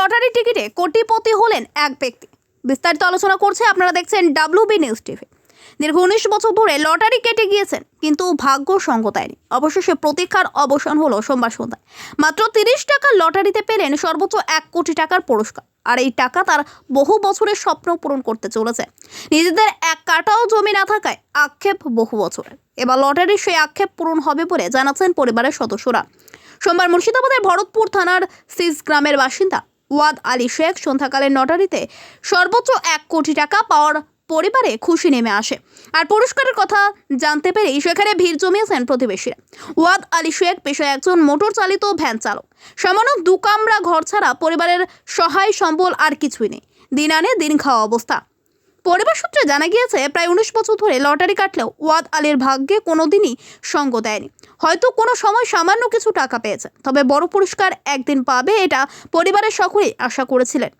Lottery টিকিটে কোটিপতি হলেন এক ব্যক্তি। বিস্তারিত আলোচনা করছে আপনারা দেখছেন ডাব্লিউ বি নিউজ টিভি। দীর্ঘ উনিশ বছর ধরে লটারি কেটে গিয়েছেন, কিন্তু ভাগ্য সঙ্গ দেয়নি। অবশেষে প্রতীক্ষার অবসান হলো সোমবার সন্ধ্যায়। মাত্র তিরিশ টাকার লটারিতে পেলেন সর্বোচ্চ এক কোটি টাকার পুরস্কার, আর এই টাকা তার বহু বছরের স্বপ্ন পূরণ করতে চলেছে। নিজেদের এক কাটাও জমি না থাকায় আক্ষেপ বহু বছরের। এবার লটারির সেই আক্ষেপ পূরণ হবে বলে জানাচ্ছেন পরিবারের সদস্যরা। সোমবার মুর্শিদাবাদের ভরতপুর থানার সিজ গ্রামের বাসিন্দা ওয়াদ আলী শেখ সন্ধ্যাকালে নটারিতে সর্বোচ্চ এক কোটি টাকা পাওয়ার পরিবারে খুশি নেমে আসে। আর পুরস্কারের কথা জানতে পেরেই সেখানে ভিড় জমিয়েছেন প্রতিবেশীরা। ওয়াদ আলী শেখ পেশায় একজন মোটর চালিত ভ্যান চালক। সামান্য দু কামরা ঘর ছাড়া পরিবারের সহায় সম্বল আর কিছুই নেই। দিন আনে দিন খাওয়া অবস্থা। পরিবার সূত্রে জানা গিয়েছে, প্রায় উনিশ বছর ধরে লটারি কাটলেও ওয়াদ আলীর ভাগ্যে কোনোদিনই সঙ্গ দেয়নি। হয়তো কোনো সময় সামান্য কিছু টাকা পেয়েছে, তবে বড় পুরস্কার একদিন পাবে এটা পরিবারের সকলেই আশা করেছিলেন।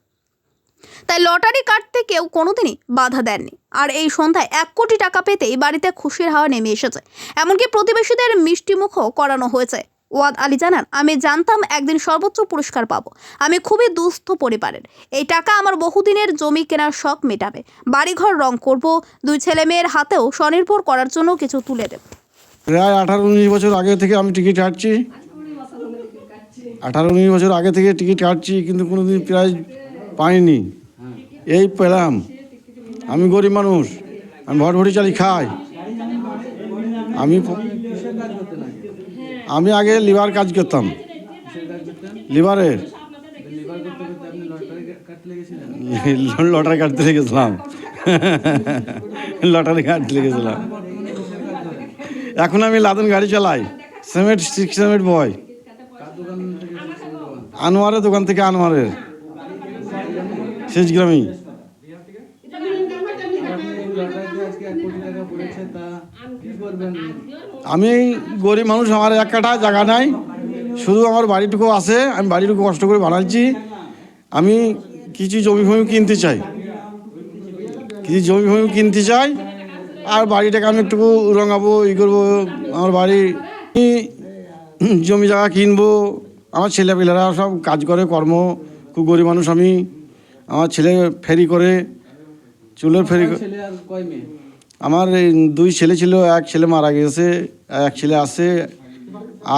তাই লটারি কাটতে কেউ কোনোদিনই বাধা দেননি। আর এই সন্ধ্যায় এক কোটি টাকা পেতেই বাড়িতে খুশির হাওয়া নেমে এসেছে। এমনকি প্রতিবেশীদের মিষ্টিমুখও করানো হয়েছে। ওয়াদ আলী জানান, আমি জানতাম একদিন সর্বোচ্চ পুরস্কার পাবো। আমি খুবই দুস্থ পরিবারের। এই টাকা আমার বহুদিনের জমি কেনার শখ মেটাবে। বাড়িঘর রং করব, দুই ছেলে মেয়ের হাতেও স্বনির্ভর করার জন্য কিছু তুলে দেব। প্রায় আঠারো উনিশ বছর আগে থেকে আমি টিকিট কাটছি। আঠারো উনিশ বছর আগে থেকে টিকিট কাটছি, কিন্তু কোনোদিন প্রাইজ পাইনি। এই পেলাম। আমি গরিব মানুষ। আমি ভটভটি চালি খাই। আমি আমি আগে লিভার কাজ করতাম। লিভারের লটারি কাটতে লেগেছিলাম। লটারি কাটতে লেগেছিলাম। এখন আমি লাদন গাড়ি চালাই। সেমেন্ট, সিক্স সেমেন্ট বয়। আনোয়ারের দোকান থেকে আনোয়ারের। শেষ গ্রামী আমি গরিব মানুষ, আমার এক কাঠা জায়গা নাই। শুধু আমার বাড়িটুকু আছে, আমি বাড়িটুকু কষ্ট করে বানাচ্ছি। আমি কিছু জমি ফমি কিনতে চাই। কিছু জমি ফমি কিনতে চাই, আর বাড়িটাকে আমি একটু রঙাবো, ই করব, আমার বাড়ি। জমি জায়গা কিনবো, আমার ছেলেপিলেরা সব কাজ করে, কর্ম। খুব গরিব মানুষ আমি। আমার ছেলে ফেরি করে চুলের ফেরি আমার এই দুই ছেলে ছিল এক ছেলে মারা গেছে এক ছেলে আছে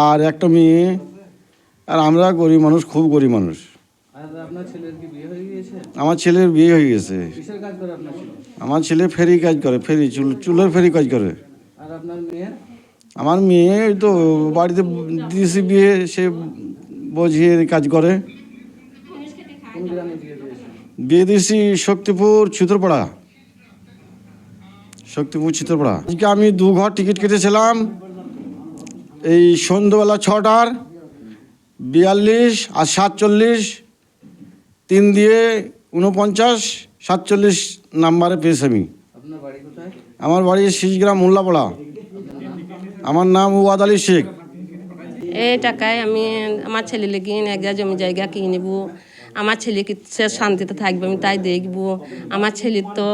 আর একটা মেয়ে। আর আমরা গরিব মানুষ খুব গরিব মানুষ। আমার ছেলের বিয়ে হয়ে গেছে। আমার ছেলে ফেরি কাজ করে ফেরি চুল চুলের ফেরি কাজ করে। আমার মেয়ে ওই তো বাড়িতে দিয়েছি বিয়ে সে বোঝিয়ে কাজ করে। বিয়ে দিয়েছে বিয়ে দিয়েছি শক্তিপুর চিত্রপাড়া শক্তিপুর চিত্রপাড়া আজকে আমি দু ঘর টিকিট কেটেছিলাম এই সন্ধ্যাবেলা ছটার বিয়াল্লিশ আর সাতচল্লিশ তিন দিয়ে উনপঞ্চাশ সাতচল্লিশ নাম্বারে পেয়েছি আমি। আপনার বাড়ি কোথায়? আমার বাড়ি শিশগ্রাম মোল্লাপাড়া। আমার নাম ওয়াদ আলী শেখ। এই টাকায় আমি আমার ছেলে লেগে এক জমি জায়গা কিনে নেব। আমার ছেলে কি সে শান্তিতে থাকবে, আমি তাই দেখব। আমার ছেলে তো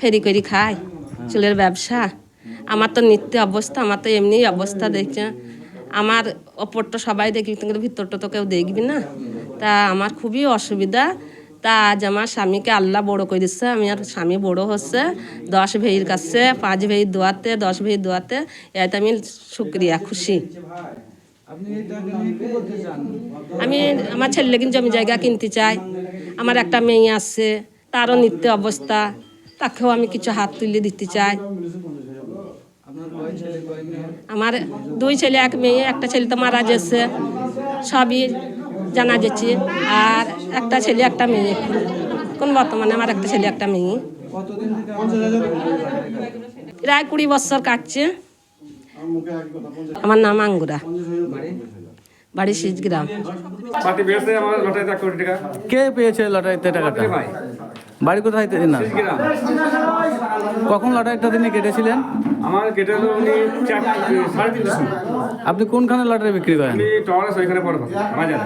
ফেরি করে খায়, চুলের ব্যবসা। আমার তো নিত্য অবস্থা, আমার তো এমনি অবস্থা, দেখছে। আমার ওপরটা সবাই দেখবি, কিন্তু ভিতরটা তো কেউ দেখবি না। তা আমার খুবই অসুবিধা। তা আজ আমার স্বামীকে আল্লাহ বড় করে দিচ্ছে, আমি আর স্বামী বড় হচ্ছে, দশ ভেইর কাছে, পাঁচ ভেইর দোয়াতে, দশ ভেইর দোয়াতে এতে আমি শুক্রিয়া, খুশি। আমি আমার ছেলে কিন্তু জমি জায়গা কিনতে চাই। আমার একটা মেয়ে আছে তারও নিত্য অবস্থা। তাকেও আমি কিছু হাত তুলে দিতে চাই। আমার দুই ছেলে এক মেয়ে একটা ছেলে তো মারা যাচ্ছে সবই জানা যাচ্ছে আর একটা ছেলে একটা মেয়ে। কোন বর্তমানে আমার একটা ছেলে একটা মেয়ে। প্রায় কুড়ি বছর কাটছে। আমার নাম আঙ্গুরা। বাড়ি সিজগ্রাম। কে পেয়েছে লটারিতে টাকাটা ভাই। বাড়ি কোথায় না। কখন লটারিটা তিনি কেটেছিলেন? আমার কেটে উনি সাড়ে তিনটের আপনি কোনখানে লটারি বিক্রি করেন? ওইখানে বাজারে।